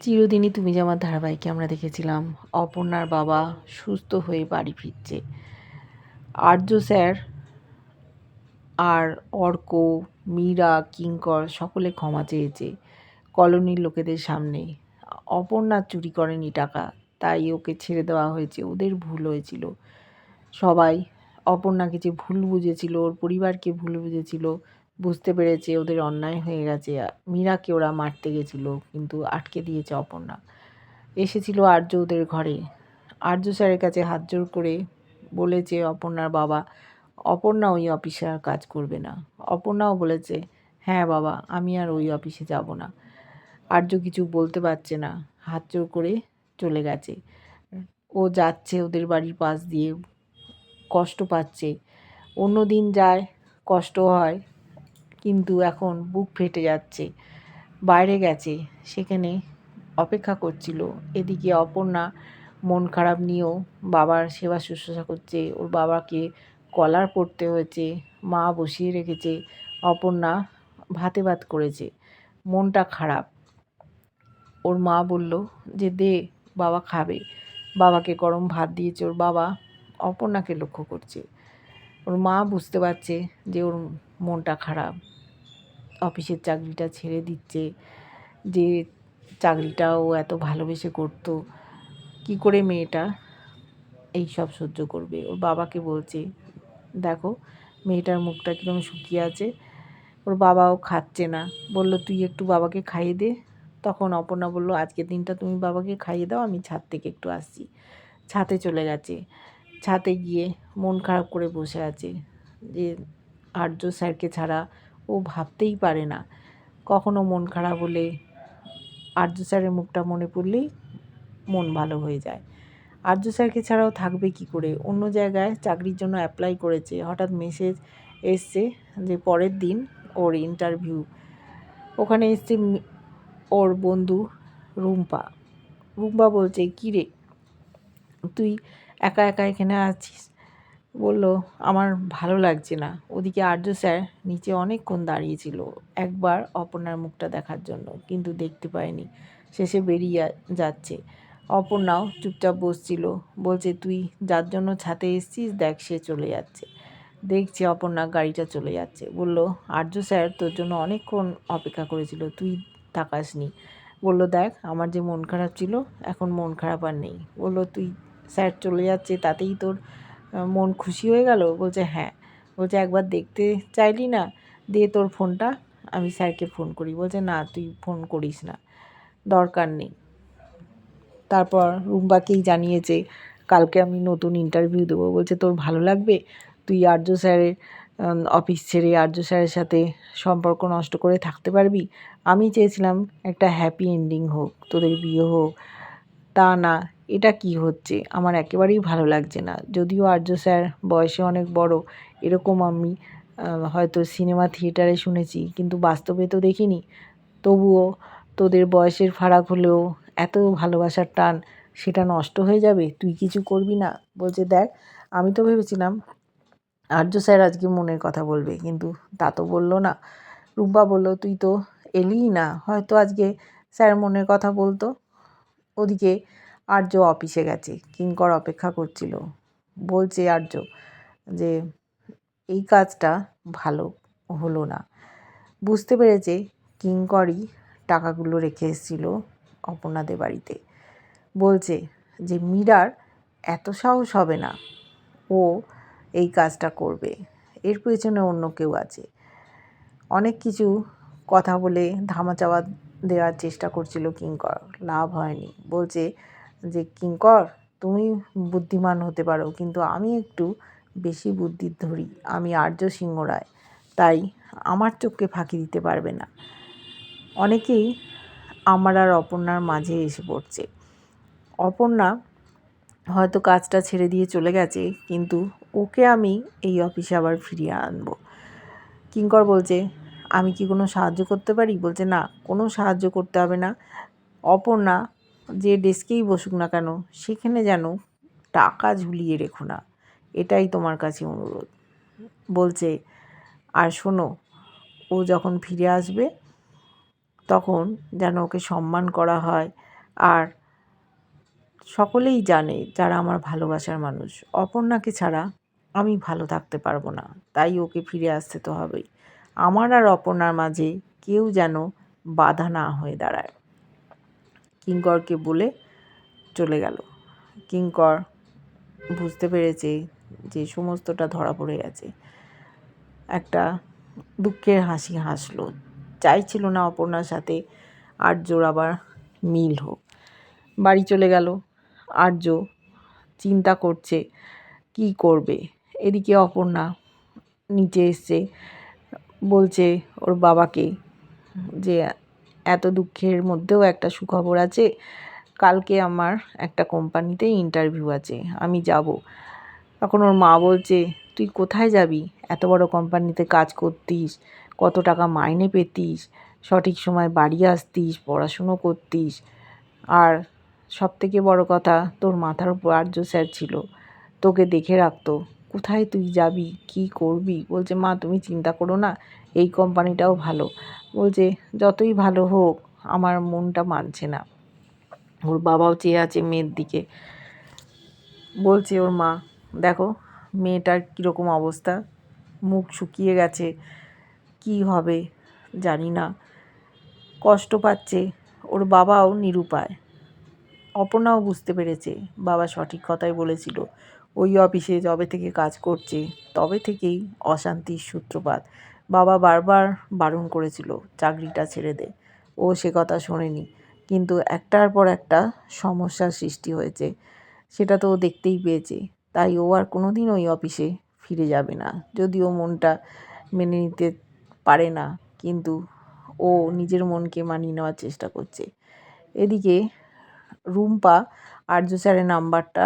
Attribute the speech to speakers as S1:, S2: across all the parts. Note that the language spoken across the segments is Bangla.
S1: চিরদিনই তুমি যে আমার ধারাবাহিকে আমরা দেখেছিলাম, অপর্ণার বাবা সুস্থ হয়ে বাড়ি ফিরছে। আর্য স্যার আর অর্ক, মীরা, কিঙ্কর সকলে ক্ষমা চেয়েছে কলোনির লোকেদের সামনে। অপর্ণা চুরি করেনি টাকা, তাই ওকে ছেড়ে দেওয়া হয়েছে। ওদের ভুল হয়েছিল। সবাই অপর্ণাকে যে ভুল বুঝেছিল, ওর পরিবারকে ভুল বুঝেছিল বুঝতে পেরেছে, ওদের অন্যায় হয়ে গেছে। মীরাকে ওরা মারতে গেছিল, কিন্তু আটকে দিয়েছে অপর্ণা। এসেছিল আর্য ওদের ঘরে। আর্য স্যারের কাছে হাত জোর করে বলেছে, অপর্ণার বাবা, অপর্ণা ওই অফিসে আর কাজ করবে না। অপর্ণাও বলেছে হ্যাঁ বাবা, আমি আর ওই অফিসে যাব না। আর্য কিছু বলতে পারছে না, হাত জোর করে চলে গেছে। ও যাচ্ছে ওদের বাড়ির পাশ দিয়ে, কষ্ট পাচ্ছে। অন্য দিন যায়, কষ্ট হয়। কিন্তু এখন বুক ফেটে যাচ্ছে। বাইরে গেছে, সেখানে অপেক্ষা করছিল। এদিকে অপর্ণা মন খারাপ নিয়েও বাবার সেবা শুশ্রূষা করছে। ওর বাবাকে কলার পড়তে হয়েছে, মা বসিয়ে রেখেছে, অপর্ণা ভাতে ভাত করেছে। মনটা খারাপ। ওর মা বলল যে, দে, বাবা খাবে। বাবাকে গরম ভাত দিয়েছে ওর বাবা। অপর্ণাকে লক্ষ্য করছে। ওর মা বুঝতে পারছে যে, ওর মনটা খারাপ। অফিসের চাকরিটা ছেড়ে দিচ্ছে যে চাকরিটা ও এত ভালোবেসে করতো। কি করে মেয়েটা এই সব সহ্য করবে? ওর বাবাকে বলছে, দেখো, মেয়েটার মুখটা কীরকম শুকিয়ে আছে। ওর বাবাও খাচ্ছে না। বলল, তুই একটু বাবাকে খাইয়ে দে। তখন অপর্ণা বলল, আজকের দিনটা তুমি বাবাকে খাইয়ে দাও, আমি ছাদ থেকে একটু আসছি। ছাতে চলে গেছে। ছাতে গিয়ে মন খারাপ করে বসে আছে যে আর্য স্যারকে ছাড়া ও ভাবতেই পারে না। কখনো মন খারাপ হলে আর্য স্যারের মুখটা মনে পড়লেই মন ভালো হয়ে যায়। আর্য স্যারকে ছাড়াও থাকবে কি করে? অন্য জায়গায় চাকরির জন্য অ্যাপ্লাই করেছে। হঠাৎ মেসেজ এসছে যে পরের দিন ওর ইন্টারভিউ ওখানে এসছে ওর বন্ধু রুম্পা। রুম্পা বলছে কী রে তুই একা একা এখানে আছিস? বলল, আমার ভালো লাগছে না। ওদিকে আর্য স্যার নিচে অনেকক্ষণ দাঁড়িয়েছিল একবার অপর্ণার মুখটা দেখার জন্য, কিন্তু দেখতে পায়নি। শেষে বেরিয়ে যাচ্ছে। অপর্ণাও চুপচাপ বসছিল, বলছে, তুই যার জন্য ছাতে এসছিস দেখ, সে চলে যাচ্ছে। দেখছে অপর্ণা গাড়িটা চলে যাচ্ছে। বলল, আর্য স্যার তোর জন্য অনেকক্ষণ অপেক্ষা করেছিল, তুই তাকাসনি। বলল, দেখ, আমার যে মন খারাপ ছিল, এখন মন খারাপ আর নেই। বলল, তুই স্যার চলে যাচ্ছে, তাতেই তোর মন খুশি হয়ে গেল। বলছে হ্যাঁ। বলছে, একবার দেখতে চাইলি না দিয়ে তোর ফোনটা, আমি স্যারকে ফোন করি। বলছে, না, তুই ফোন করিস না, দরকার নেই। তারপর রুম্বাকেই জানিয়েছে, কালকে আমি নতুন ইন্টারভিউ দেবো। বলছে, তোর ভালো লাগবে? তুই আর্য স্যারের অফিস ছেড়ে আর্য স্যারের সাথে সম্পর্ক নষ্ট করে থাকতে পারবি? আমি চেয়েছিলাম একটা হ্যাপি এন্ডিং হোক, তোদের বিয়ে হোক। তা না এটা কি হচ্ছে? আমার একেবারেই ভালো লাগছে না। যদিও আর্য স্যার বয়সে অনেক বড়, এরকম আমি হয়তো সিনেমা থিয়েটারে শুনেছি, কিন্তু বাস্তবে তো দেখিনি। তবুও তোদের বয়সের ফারাক হলেও এত ভালোবাসার টান, সেটা নষ্ট হয়ে যাবে? তুই কিছু করবি না? বলছে, দেখ, আমি তো ভেবেছিলাম আর্য স্যার আজকে মনের কথা বলবে, কিন্তু তা তো বলল না। রূপা বলল, তুই তো এলিই না, হয়তো আজকে স্যার মনের কথা বলতো। ওদিকে আর্য অফিসে গেছে। কিঙ্কর অপেক্ষা করছিল। বলছে আর্য যে, এই কাজটা ভালো হলো না। বুঝতে পেরেছে কিঙ্করই টাকাগুলো রেখে এসেছিল অপর্ণাদের বাড়িতে। বলছে যে, মীরার এত সাহস হবে না। ও এই কাজটা করবে। এর পেছনে অন্য কেউ আছে। অনেক কিছু কথা বলে ধামাচাওয়া দেওয়ার চেষ্টা করছিল কিঙ্কর। লাভ হয়নি। বলছে যে কিঙ্কর তুমি বুদ্ধিমান হতে পারো, কিন্তু আমি একটু বেশি বুদ্ধির ধরি, আমি আর্য সিংহ রায়, তাই আমার চোখকে ফাঁকি দিতে পারবে না। অনেকেই আমার আর অপর্ণার মাঝে এসে পড়ছে। অপর্ণা হয়তো কাজটা ছেড়ে দিয়ে চলে গেছে, কিন্তু ওকে আমি এই অফিসে আবার ফিরিয়ে আনব। কিঙ্কর বলছে, আমি কি কোনো সাহায্য করতে পারি? বলছে, না, কোনো সাহায্য করতে হবে না। অপর্ণা যে ডেস্কেই বসুক না কেন, সেখানে যেন টাকা ঝুলিয়ে রেখো না। এটাই তোমার কাছে অনুরোধ। বলছে, আর শোনো, ও যখন ফিরে আসবে, তখন যেন ওকে সম্মান করা হয়। আর সকলেই জানে যারা আমার ভালোবাসার মানুষ, অপর্ণাকে ছাড়া আমি ভালো থাকতে পারব না। তাই ওকে ফিরে আসতে তো হবেই। আমার আর অপর্ণার মাঝে কেউ যেন বাধা না হয়ে দাঁড়ায়। কিঙ্করকে বলে চলে গেল। কিঙ্কর বুঝতে পেরেছে যে সমস্তটা ধরা পড়ে গেছে। একটা দুঃখের হাসি হাসলো। চাইছিল না অপর্ণার সাথে আর্যর আবার মিল হোক। বাড়ি চলে গেল। আর্য চিন্তা করছে, কি করবে? এদিকে অপর্ণা নিচে এসছে, বলছে ওর বাবাকে যে এত দুঃখের মধ্যেও একটা সুখবর আছে। কালকে আমার একটা কোম্পানিতে ইন্টারভিউ আছে, আমি যাব। তখন ওর মা বলছে, তুই কোথায় যাবি? এত বড় কোম্পানিতে কাজ করতিস, কত টাকা মাইনে পেতিস, সঠিক সময় বাড়ি আসতিস, পড়াশুনো করতিস। আর সব থেকে বড় কথা, তোর মাথার উপর আর্য স্যার ছিল, তোকে দেখে রাখতো। কোথায় তুই যাবি? কি করবি? বলছে, মা, তুমি চিন্তা করো না এই কোম্পানিটাও ভালো। বলছে, যতই ভালো হোক, আমার মনটা মানছে না। ওর বাবাও চেয়ে আছে মেয়ের দিকে। বলছে ওর মা, দেখো, মেয়েটার কীরকম অবস্থা? মুখ শুকিয়ে গেছে। কি হবে জানি না। কষ্ট পাচ্ছে। ওর বাবাও নিরুপায়। অপর্ণাও বুঝতে পেরেছে। বাবা সঠিক কথাই বলেছিল। ওই অফিসে যবে থেকে কাজ করছে, তবে থেকেই অশান্তির সূত্রপাত। বাবা বারবার বারণ করেছিল চাকরিটা ছেড়ে দে। ও সে কথা শোনেনি, কিন্তু একটার পর একটা সমস্যার সৃষ্টি হয়েছে। সেটা তো ও দেখতেই পেয়েছে, তাই ও আর কোনো দিন ওই অফিসে ফিরে যাবে না। যদিও মনটা মেনে নিতে পারে না, কিন্তু ও নিজের মনকে মানিয়ে নেওয়ার চেষ্টা করছে। এদিকে রুম্পা আর্য স্যারের নাম্বারটা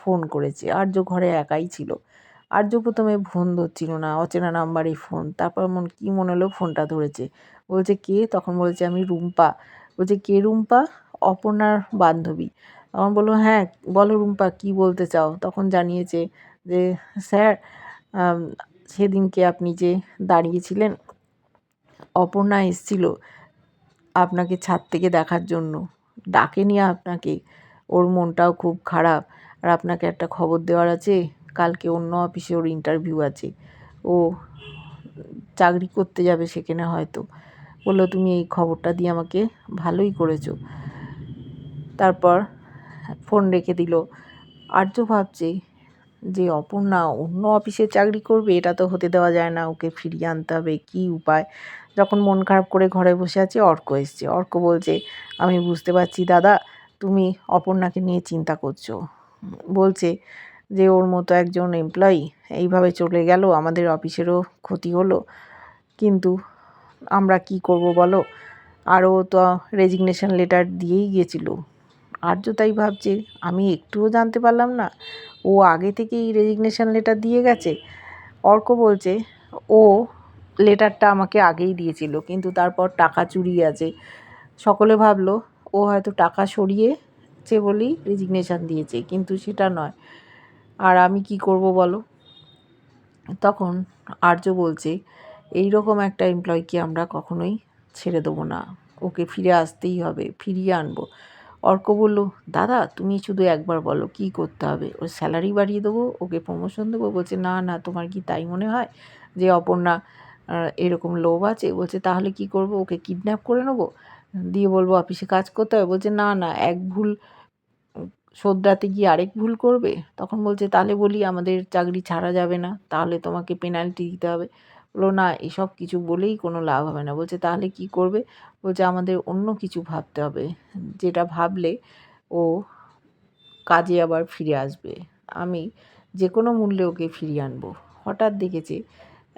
S1: ফোন করেছে। আর্য ঘরে একাই ছিল। আর্য প্রথমে ফোন ধরছিল না, অচেনা নাম্বারে ফোন তারপর মন কী মনে হলো ফোনটা ধরেছে। বলছে, কে? তখন বলছে, আমি রুম্পা। বলছে, কে রুম্পা? অপর্ণার বান্ধবী। তখন বলল হ্যাঁ বলো রুম্পা, কি বলতে চাও? তখন জানিয়েছে যে, স্যার সেদিনকে আপনি যে দাঁড়িয়েছিলেন, অপর্ণা এসছিল আপনাকে ছাদ থেকে দেখার জন্য। ডাকেনি আপনাকে। ওর মনটাও খুব খারাপ। আর আপনাকে একটা খবর দেওয়ার আছে? কালকে অন্য অফিসে ওর ইন্টারভিউ আছে। ও চাকরি করতে যাবে সেখানে হয়তো। বলল, তুমি এই খবরটা দিয়ে আমাকে ভালোই করেছ। তারপর ফোন রেখে দিল। আর্য ভাবছে যে, অপর্ণা, অন্য অফিসে চাকরি করবে? এটা তো হতে দেওয়া যায় না। ওকে ফিরিয়ে আনতে হবে। কী উপায়? যখন মন খারাপ করে ঘরে বসে আছে, অর্ক এসছে। অর্ক বলছে, আমি বুঝতে পারছি, দাদা, তুমি অপর্ণাকে নিয়ে চিন্তা করছ। বলছে যে ওর মতো একজন এমপ্লয়ি এইভাবে চলে গেল, আমাদের অফিসেরও ক্ষতি হলো। কিন্তু আমরা কি করব বলো? আরও তো রেজিগনেশন লেটার দিয়েই গিয়েছিল আর্য তাই ভাবছে, আমি একটুও জানতে পারলাম না, ও আগে থেকেই রেজিগনেশন লেটার দিয়ে গেছে। অর্ক বলছে, ও লেটারটা আমাকে আগেই দিয়েছিল, কিন্তু তারপর টাকা চুরি আছে। সকলে ভাবলো, ও হয়তো টাকা সরিয়েছে বলেই রেজিগনেশান দিয়েছে, কিন্তু সেটা নয়। আর আমি কি করব বলো? তখন আর্য বলছে এই রকম একটা এমপ্লয়কে আমরা কখনোই ছেড়ে দেবো না। ওকে ফিরে আসতেই হবে, ফিরিয়ে আনব। অর্ক বলল, দাদা, তুমি শুধু একবার বলো, কি করতে হবে? ওর স্যালারি বাড়িয়ে দেবো, ওকে প্রমোশন দেবো? বলছে, না না, তোমার কি তাই মনে হয় যে অপর্ণা এরকম লোভ আছে? বলছে, তাহলে কি করব? ওকে কিডন্যাপ করে নেব? দিয়ে বলব, অফিসে কাজ করতে হবে? বলছে, না না, এক ভুল শোধরাতে গিয়ে আরেক ভুল করবে? তখন বলছে, তাহলে বলি আমাদের চাকরি ছাড়া যাবে না, তাহলে তোমাকে পেনাল্টি দিতে হবে। বলো না, এসব কিছু বলেই কোনো লাভ হবে না। বলছে, তাহলে কি করবে? বলছে, আমাদের অন্য কিছু ভাবতে হবে। যেটা ভাবলে ও কাজে আবার ফিরে আসবে। আমি যে কোনো মূল্যে ওকে ফিরিয়ে আনব। হঠাৎ দেখেছে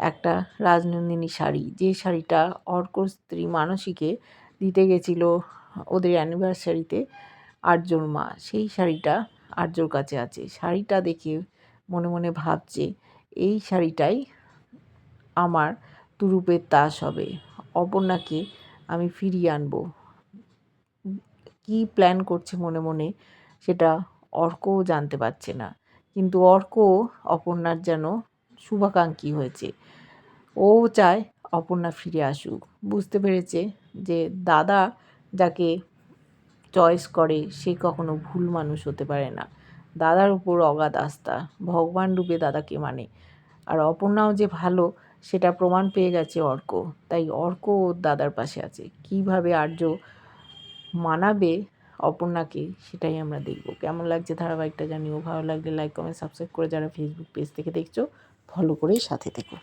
S1: একটা রাজনন্দিনী শাড়ি, যে শাড়িটা অর্ক স্ত্রী মানসীকে দিতে গেছিল ওদের অ্যানিভার্সারিতে আর্যর মা, সেই শাড়িটা আর্যর কাছে আছে। শাড়িটা দেখে মনে মনে ভাবছে, এই শাড়িটাই আমার তুরুপের তাস হবে। অপর্ণাকে আমি ফিরিয়ে আনব। কী প্ল্যান করছে মনে মনে সেটা অর্কও জানতে পারছে না। কিন্তু অর্ক অপর্ণার যেন শুভাকাঙ্ক্ষী হয়েছে। ও চায় অপর্ণা ফিরে আসুক। বুঝতে পেরেছে যে দাদা যাকে চয়েস করে, সে কখনো ভুল মানুষ হতে পারে না। দাদার উপর অগাধ আস্থা। ভগবান রূপে দাদাকে মানে। আর অপর্ণাও যে ভালো, সেটা প্রমাণ পেয়ে গেছে অর্ক তাই অর্ক ওর দাদার পাশে আছে। কীভাবে আর্য মানাবে অপর্ণাকে, সেটাই আমরা দেখব। কেমন লাগছে ধারাবাহিকটা জানিও। ভালো লাগলে লাইক কমেন্ট সাবস্ক্রাইব করে যারা ফেসবুক পেজ থেকে দেখছ ফলো করেই সাথে থেকো।